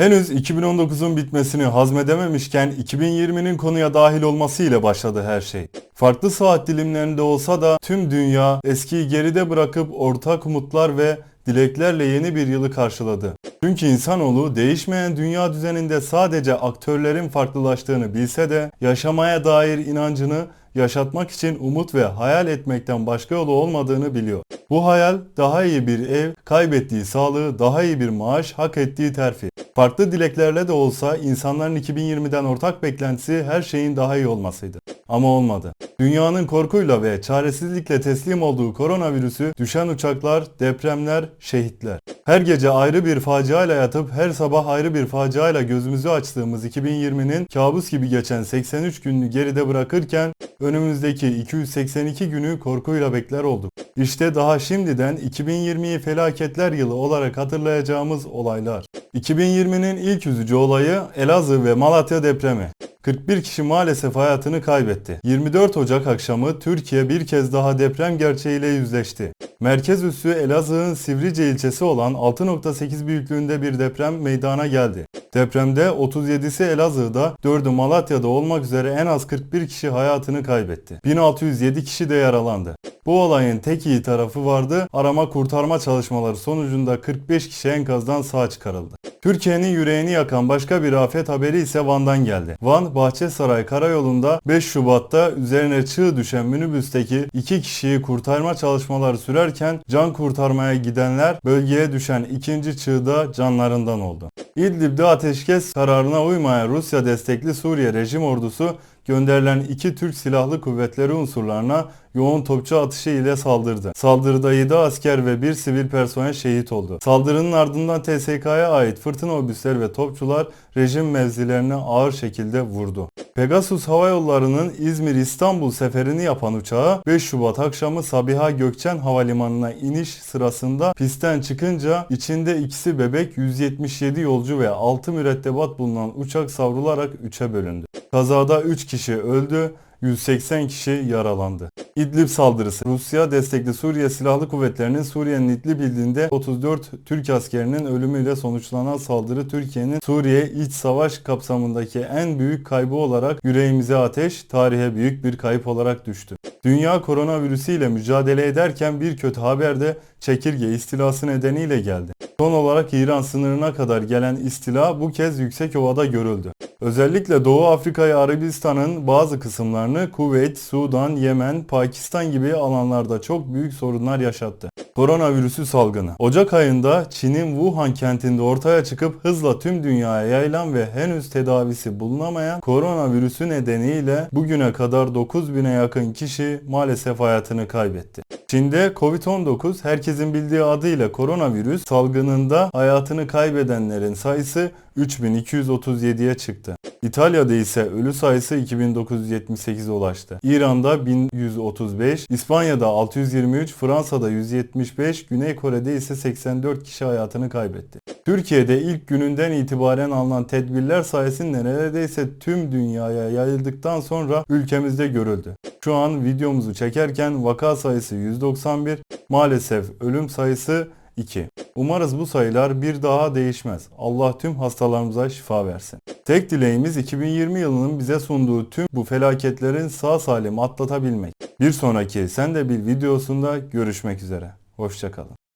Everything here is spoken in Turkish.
Henüz 2019'un bitmesini hazmedememişken 2020'nin konuya dahil olması ile başladı her şey. Farklı saat dilimlerinde olsa da tüm dünya eskiyi geride bırakıp ortak umutlar ve dileklerle yeni bir yılı karşıladı. Çünkü insanoğlu değişmeyen dünya düzeninde sadece aktörlerin farklılaştığını bilse de yaşamaya dair inancını yaşatmak için umut ve hayal etmekten başka yolu olmadığını biliyor. Bu hayal daha iyi bir ev, kaybettiği sağlığı, daha iyi bir maaş, hak ettiği terfi. Farklı dileklerle de olsa insanların 2020'den ortak beklentisi her şeyin daha iyi olmasıydı. Ama olmadı. Dünyanın korkuyla ve çaresizlikle teslim olduğu koronavirüsü düşen uçaklar, depremler, şehitler. Her gece ayrı bir faciayla yatıp her sabah ayrı bir faciayla gözümüzü açtığımız 2020'nin kabus gibi geçen 83 gününü geride bırakırken önümüzdeki 282 günü korkuyla bekler olduk. İşte daha şimdiden 2020'yi felaketler yılı olarak hatırlayacağımız olaylar. 2020'nin ilk üzücü olayı Elazığ ve Malatya depremi. 41 kişi maalesef hayatını kaybetti. 24 Ocak akşamı Türkiye bir kez daha deprem gerçeğiyle yüzleşti. Merkez üssü Elazığ'ın Sivrice ilçesi olan 6.8 büyüklüğünde bir deprem meydana geldi. Depremde 37'si Elazığ'da, 4'ü Malatya'da olmak üzere en az 41 kişi hayatını kaybetti. 1607 kişi de yaralandı. Bu olayın tek iyi tarafı vardı. Arama kurtarma çalışmaları sonucunda 45 kişi enkazdan sağ çıkarıldı. Türkiye'nin yüreğini yakan başka bir afet haberi ise Van'dan geldi. Van Bahçesaray Karayolu'nda 5 Şubat'ta üzerine çığ düşen minibüsteki 2 kişiyi kurtarma çalışmaları sürerken can kurtarmaya gidenler bölgeye düşen ikinci çığda canlarından oldu. İdlib'de ateşkes kararına uymayan Rusya destekli Suriye rejim ordusu gönderilen iki Türk Silahlı Kuvvetleri unsurlarına yoğun topçu atışı ile saldırdı. Saldırıda 7 asker ve 1 sivil personel şehit oldu. Saldırının ardından TSK'ya ait fırtına obüsler ve topçular rejim mevzilerine ağır şekilde vurdu. Pegasus Hava Yolları'nın İzmir-İstanbul seferini yapan uçağı 5 Şubat akşamı Sabiha Gökçen Havalimanı'na iniş sırasında pistten çıkınca içinde ikisi bebek 177 yolcu ve 6 mürettebat bulunan uçak savrularak 3'e bölündü. Kazada 3 kişi öldü, 180 kişi yaralandı. İdlib saldırısı. Rusya destekli Suriye Silahlı Kuvvetleri'nin Suriye'nin İdlib ilinde 34 Türk askerinin ölümüyle sonuçlanan saldırı Türkiye'nin Suriye iç savaş kapsamındaki en büyük kaybı olarak yüreğimize ateş, tarihe büyük bir kayıp olarak düştü. Dünya koronavirüsü ile mücadele ederken bir kötü haber de çekirge istilası nedeniyle geldi. Son olarak İran sınırına kadar gelen istila bu kez Yüksekova'da görüldü. Özellikle Doğu Afrika'yı Arabistan'ın bazı kısımlarını Kuveyt, Sudan, Yemen, Pakistan gibi alanlarda çok büyük sorunlar yaşattı. Koronavirüsü salgını. Ocak ayında Çin'in Wuhan kentinde ortaya çıkıp hızla tüm dünyaya yayılan ve henüz tedavisi bulunamayan koronavirüsü nedeniyle bugüne kadar 9000'e yakın kişi maalesef hayatını kaybetti. Çin'de Covid-19 herkesin bildiği adıyla koronavirüs salgınında hayatını kaybedenlerin sayısı 3237'ye çıktı. İtalya'da ise ölü sayısı 2978'e ulaştı. İran'da 1135, İspanya'da 623, Fransa'da 175, Güney Kore'de ise 84 kişi hayatını kaybetti. Türkiye'de ilk gününden itibaren alınan tedbirler sayesinde neredeyse tüm dünyaya yayıldıktan sonra ülkemizde görüldü. Şu an videomuzu çekerken vaka sayısı 191, maalesef ölüm sayısı 2. Umarız bu sayılar bir daha değişmez. Allah tüm hastalarımıza şifa versin. Tek dileğimiz 2020 yılının bize sunduğu tüm bu felaketlerin sağ salim atlatabilmek. Bir sonraki Sen de Bil videosunda görüşmek üzere. Hoşçakalın.